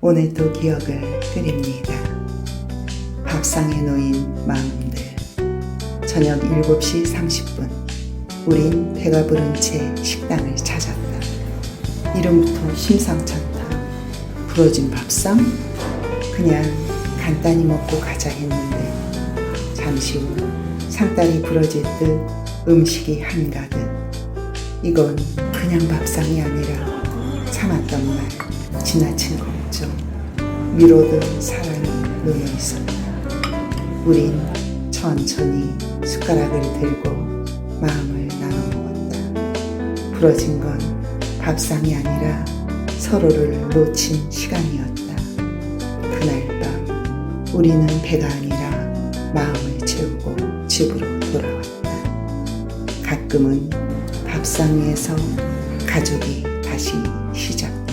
오늘도 기억을 드립니다. 밥상에 놓인 마음들. 저녁 7시 30분. 우린 배가 부른 채 식당을 찾았다. 이름부터 심상찮다. 부러진 밥상? 그냥 간단히 먹고 가자 했는데 잠시 후 상다리 부러질 듯 음식이 한가득. 이건 그냥 밥상이 아니라 참았던 말, 지나친 걱정, 미로든 사랑이 놓여 있었다. 우린 천천히 숟가락을 들고 마음을 나눠 먹었다. 부러진 건 밥상이 아니라 서로를 놓친 시간이었다. 그날 밤 우리는 배가 아니라 마음을 채우고 집으로 돌아왔다. 가끔은 밥상 위에서 가족이 다시 시작.